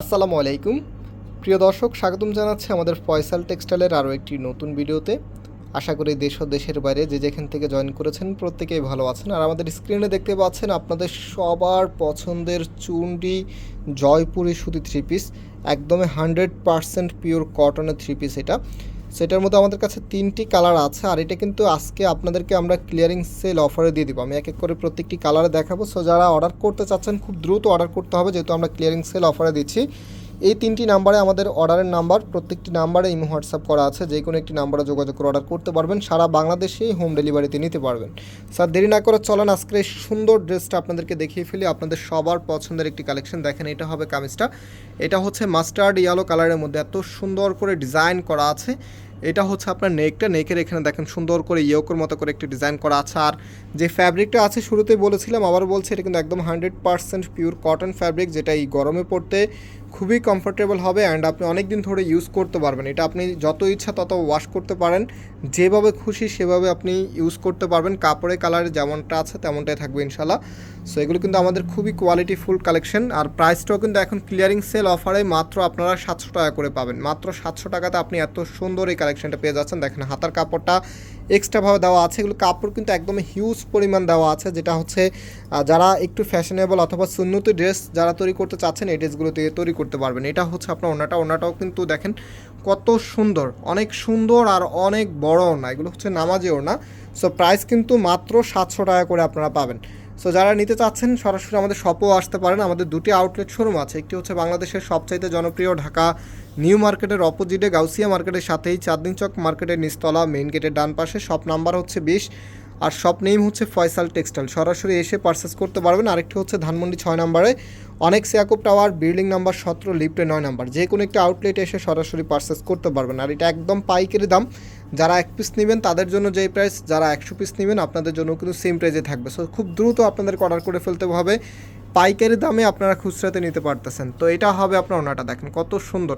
আসসালামু আলাইকুম। প্রিয় দর্শক, স্বাগতম জানাচ্ছি আমাদের ফয়সাল টেক্সটাইলের আরও একটি নতুন ভিডিওতে। আশা করি দেশ ও দেশের বাইরে যে যেখান থেকে জয়েন করেছেন প্রত্যেকেই ভালো আছেন। আর আমাদের স্ক্রিনে দেখতে পাচ্ছেন আপনাদের সবার পছন্দের চুন্ডি জয়পুরি সুতি থ্রি পিস একদমই হান্ড্রেড পারসেন্ট পিওর কটনের থ্রি পিস এটা। সেটার মধ্যে আমাদের কাছে তিনটি কালার আছে, আর এটা কিন্তু আজকে আপনাদেরকে আমরা ক্লিয়ারিং সেল অফারে দিয়ে দিব। আমি এক এক করে প্রত্যেকটি কালারে দেখাবো। সো যারা অর্ডার করতে চাচ্ছেন, খুব দ্রুত অর্ডার করতে হবে, যেহেতু আমরা ক্লিয়ারিং সেল অফারে দিচ্ছি। এই তিনটি নাম্বারে আমাদের অর্ডারের নাম্বার, প্রত্যেকটি নাম্বারে ইমো হোয়াটসঅ্যাপ করা আছে, যে কোনো একটি নাম্বারে যোগাযোগ করে অর্ডার করতে পারবেন, সারা বাংলাদেশেই হোম ডেলিভারিতে নিতে পারবেন। স্যার, দেরি না করে চলেন আজকে এই সুন্দর ড্রেসটা আপনাদেরকে দেখিয়ে ফেলি, আপনাদের সবার পছন্দের একটি কালেকশন, দেখেন এটা হবে কামিজটা। এটা হচ্ছে মাস্টার্ড ইয়েলো কালারের মধ্যে এত সুন্দর করে ডিজাইন করা আছে, এটা হচ্ছে আপনার নেকটা, নেকের এখানে দেখেন সুন্দর করে ইয়োকোর মতো করে একটি ডিজাইন করা আছে, আর যে ফ্যাব্রিকটা আছে শুরুতেই বলেছিলাম আবার বলছি, এটা কিন্তু একদম hundred percent pure cotton fabric, যেটা এই গরমে পড়তে খুবই কমফোর্টেবল হবে অ্যান্ড আপনি অনেক দিন ধরে ইউজ করতে পারবেন। এটা আপনি যত ইচ্ছা তত ওয়াশ করতে পারেন। যেভাবে খুশি সেভাবে আপনি ইউজ করতে পারবেন। কাপড়ের কালার যেমনটা আছে তেমনটাই থাকবে ইনশাল্লাহ সো এগুলো কিন্তু আমাদের খুবই কোয়ালিটি ফুল কালেকশন আর প্রাইসটাও কিন্তু এখন ক্লিয়ারিং সেল অফারে মাত্র আপনারা সাতশো টাকা করে পাবেন। মাত্র সাতশো টাকাতে আপনি এত সুন্দর এই কালেকশনটা পেয়ে যাচ্ছেন। দেখেন হাতার কাপড়টা এক্সট্রাভাবে দেওয়া আছে। এগুলো কাপড় কিন্তু একদম হিউজ পরিমাণ দেওয়া আছে। যেটা হচ্ছে যারা একটু ফ্যাশনেবল অথবা সুন্নতি ড্রেস যারা তৈরি করতে চাচ্ছেন, এই ড্রেসগুলো তৈরি করতে পারবেন। এটা হচ্ছে আপনার ওনাটা ওনাটাও কিন্তু দেখেন কত সুন্দর। অনেক সুন্দর আর অনেক বড় ওনা এগুলো হচ্ছে নামাজি ওনা সো প্রাইস কিন্তু মাত্র সাতশো টাকা করে আপনারা পাবেন। সো যারা নিতে চাচ্ছেন, সরাসরি আমাদের শপও আসতে পারেন। আমাদের দুটি আউটলেট শোরুম আছে। একটি হচ্ছে বাংলাদেশের সবচাইতে জনপ্রিয় ঢাকা নিউ মার্কেটের অপোজিটে গাউসিয়া মার্কেটের সাথেই চাঁদনি চক মার্কেটের নিচতলা মেইন গেটের ডান পাশে। শপ নাম্বার হচ্ছে বিশ। আর শপ নেম হচ্ছে ফয়সাল টেক্সটাইল। সরাসরি এসে পারচেস করতে পারবেন। আরেকটি হচ্ছে ধানমন্ডি ছয় নম্বরে। অনেক সিয়াকুব টাওয়ার, বিল্ডিং নাম্বার সতেরো, লিফটে নয় নাম্বার। যে কোনো একটি আউটলেটে এসে সরাসরি পারচেস করতে পারবেন। আর এটা একদম পাইকারি দাম। যারা এক পিস নেবেন, তাদের জন্য যেই প্রাইস যারা একশো পিস নেবেন, আপনাদের জন্য কিন্তু সেম প্রাইসে থাকবে। সো খুব দ্রুত আপনাদেরকে অর্ডার করে ফেলতে হবে। পাইকারি দামে আপনারা খুচরাতে নিতে পারতেছেন। তো এটা হবে আপনার ওনাটা দেখেন কত সুন্দর।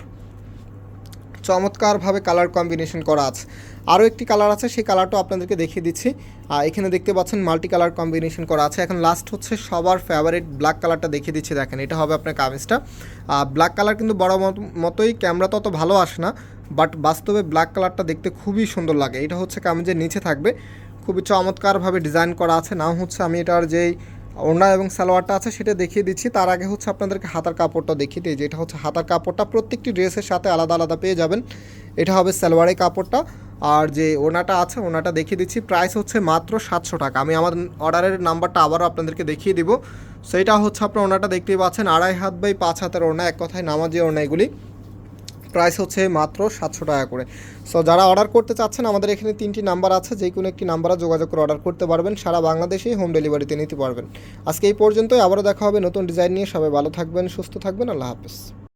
চমৎকারভাবে কালার কম্বিনেশন করা আছে। আরও একটি কালার আছে, সেই কালারটাও আপনাদেরকে দেখিয়ে দিচ্ছি। আর এখানে দেখতে পাচ্ছেন মাল্টি কালার কম্বিনেশন করা আছে। এখন লাস্ট হচ্ছে সবার ফেভারিট ব্ল্যাক কালারটা দেখিয়ে দিচ্ছি, দেখেন, এটা হবে আপনার কামিজটা। ব্ল্যাক কালার কিন্তু বড় মত- মতোই ক্যামেরা তত ভালো আসে না বাট বাস্তবে ব্ল্যাক কালারটা দেখতে খুবই সুন্দর লাগে। এটা হচ্ছে কামিজের নিচে থাকবে। খুবই চমৎকারভাবে ডিজাইন করা আছে। নাম হচ্ছে আমি এটার যেই ওড়না এবং সালোয়ারটা আছে, সেটা দেখিয়ে দিচ্ছি। তার আগে হচ্ছে আপনাদেরকে হাতার কাপড়টা দেখিয়ে দিই, যেটা হচ্ছে হাতার কাপড়টা প্রত্যেকটি ড্রেসের সাথে আলাদা আলাদা পেয়ে যাবেন। এটা হবে সালোয়ারের কাপড়টা। আর যে ওনাটা আছে ওনাটা দেখিয়ে দিচ্ছি। প্রাইস হচ্ছে মাত্র সাতশো টাকা। আমি আমার অর্ডারের নাম্বারটা আবারও আপনাদেরকে দেখিয়ে দিব। সেইটা হচ্ছে আপনার ওনাটা দেখতেই পাচ্ছেন। আড়াই হাত বাই পাঁচ হাতের ওড়না, এক কথায় নামাজি এগুলি। প্রাইস হচ্ছে মাত্র সাতশো টাকা করে। সো যারা অর্ডার করতে চাচ্ছেন, আমাদের এখানে তিনটি নাম্বার আছে, যে কোনো একটি নাম্বারে যোগাযোগ করে অর্ডার করতে পারবেন। সারা বাংলাদেশেই হোম ডেলিভারিতে নিতে পারবেন। আজকে এই পর্যন্তই, আবারও দেখা হবে নতুন ডিজাইন নিয়ে। সবাই ভালো থাকবেন, সুস্থ থাকবেন। আল্লাহ হাফেজ।